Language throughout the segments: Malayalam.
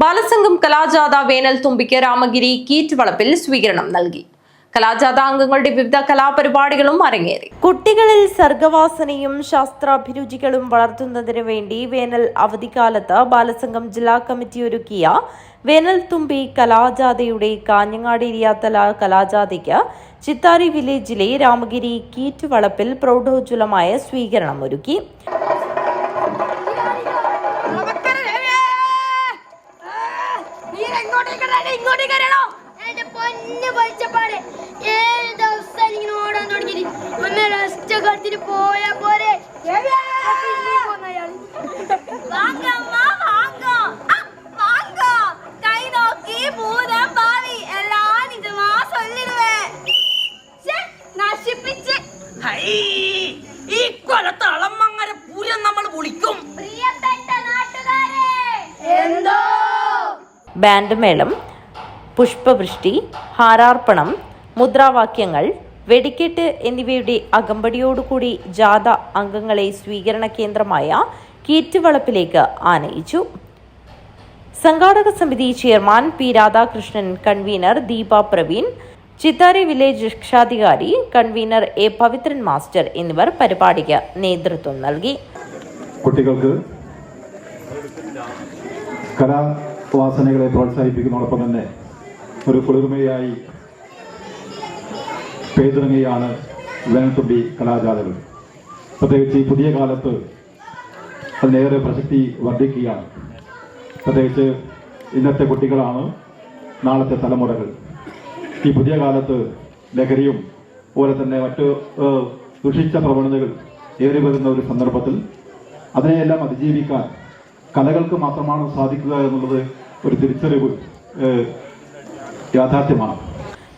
ബാലസംഘം കലാജാഥ വേനൽ തുമ്പിക്ക് രാമഗിരി കീറ്റ് വളപ്പിൽ സ്വീകരണം നൽകി. കലാജാഥ അംഗങ്ങളുടെ വിവിധ കലാപരിപാടികളും അരങ്ങേറി. കുട്ടികളിൽ സർഗവാസനയും ശാസ്ത്രാഭിരുചികളും വളർത്തുന്നതിനു വേണ്ടി വേനൽ അവധിക്കാലത്ത് ബാലസംഘം ജില്ലാ കമ്മിറ്റി ഒരുക്കിയ വേനൽ തുമ്പി കലാജാഥയുടെ കാഞ്ഞങ്ങാട് ഇരിയാത്തല കലാജാഥയ്ക്ക് ചിത്താരി വില്ലേജിലെ രാമഗിരി കീറ്റ് വളപ്പിൽ പ്രൗഢോജ്വലമായ സ്വീകരണം ഒരുക്കി. എന്നെ വലിച്ചപ്പാടെ ഏഴ് ദിവസം ഇങ്ങനെ ഓടാൻ തുടങ്ങി ഒന്ന് റെസ്റ്റ് കടത്തിട്ട് പോയാ പോരെ. ഈ കൊലത്തളമ്മങ്ങനെ പൂരം നമ്മൾ വിളിക്കും. പ്രിയപ്പെട്ട നാട്ടുകാരെ. എന്തോ? ബാൻഡ് മേളം പുഷ്പവൃഷ്ടി ഹാരാർപ്പണം മുദ്രാവാക്യങ്ങൾ വെടിക്കെട്ട് എന്നിവയുടെ അകമ്പടിയോടുകൂടി ജാഥ അംഗങ്ങളെ സ്വീകരണ കേന്ദ്രമായ കീറ്റുവളപ്പിലേക്ക് ആനയിച്ചു. സംഘാടക സമിതി chairman P Radhakrishnan convener Deepa Praveen Chittari village രക്ഷാധികാരി കൺവീനർ എ പവിത്രൻ മാസ്റ്റർ എന്നിവർ പരിപാടിക്ക് നേതൃത്വം നൽകി. കുട്ടികൾക്ക് കലാവാസനകളെ പ്രോത്സാഹിപ്പിക്കുന്നതോടൊപ്പം തന്നെ ഒരു കുളിർമയായി പെയ്തിറങ്ങുകയാണ് വേനൽത്തുമ്പി കലാജാഥകൾ പ്രത്യേകിച്ച് ഈ പുതിയ കാലത്ത് അതിനേറെ പ്രസക്തി വർദ്ധിക്കുകയാണ്. പ്രത്യേകിച്ച് ഇന്നത്തെ കുട്ടികളാണ് നാളത്തെ തലമുറകൾ. ഈ പുതിയ കാലത്ത് ലഹരിയും അതുപോലെ തന്നെ മറ്റ് ദുഷിച്ച പ്രവണതകൾ ഏറി വരുന്ന ഒരു സന്ദർഭത്തിൽ അതിനെയെല്ലാം അതിജീവിക്കാൻ കലകൾക്ക് മാത്രമാണ് സാധിക്കുക എന്നുള്ളത് ഒരു തിരിച്ചറിവ് യാഥാർത്ഥ്യമാണ്.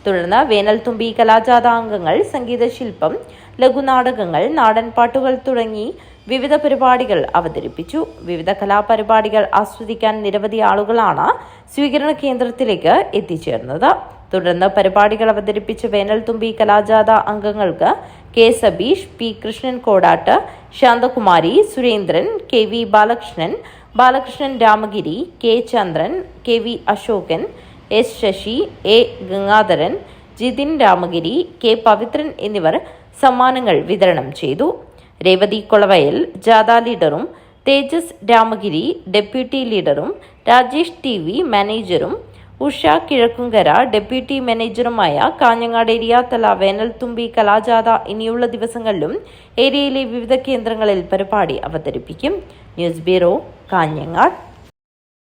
തുടർന്ന് വേനൽത്തുമ്പി കലാജാത അംഗങ്ങൾ സംഗീതശില്പം ലഘുനാടകങ്ങൾ നാടൻ പാട്ടുകൾ തുടങ്ങി വിവിധ പരിപാടികൾ അവതരിപ്പിച്ചു. വിവിധ കലാപരിപാടികൾ ആസ്വദിക്കാൻ നിരവധി ആളുകളാണ് സ്വീകരണ കേന്ദ്രത്തിലേക്ക് എത്തിച്ചേർന്നത്. തുടർന്ന് പരിപാടികൾ അവതരിപ്പിച്ച വേനൽത്തുമ്പി കലാജാഥ അംഗങ്ങൾക്ക് K Sabeesh P Krishnan Kodattu Shanthakumari Surendran K V Balakrishnan Balakrishnan Ramagiri K Chandran K V Ashokan S Sasi A Gangadharan Jithin Ramagiri K Pavithran എന്നിവർ സമ്മാനങ്ങൾ വിതരണം ചെയ്തു. രേവതി കൊളവയൽ ജാഥ ലീഡറും തേജസ് രാമഗിരി ഡെപ്യൂട്ടി ലീഡറും രാജേഷ് ടി വി മാനേജറും ഉഷ കിഴക്കുങ്കര ഡെപ്യൂട്ടി മാനേജറുമായ കാഞ്ഞങ്ങാട് ഏരിയാത്തല വേനൽത്തുമ്പി കലാജാഥ ഇനിയുള്ള ദിവസങ്ങളിലും ഏരിയയിലെ വിവിധ കേന്ദ്രങ്ങളിൽ പരിപാടി അവതരിപ്പിക്കും. News bureau Kanhangad.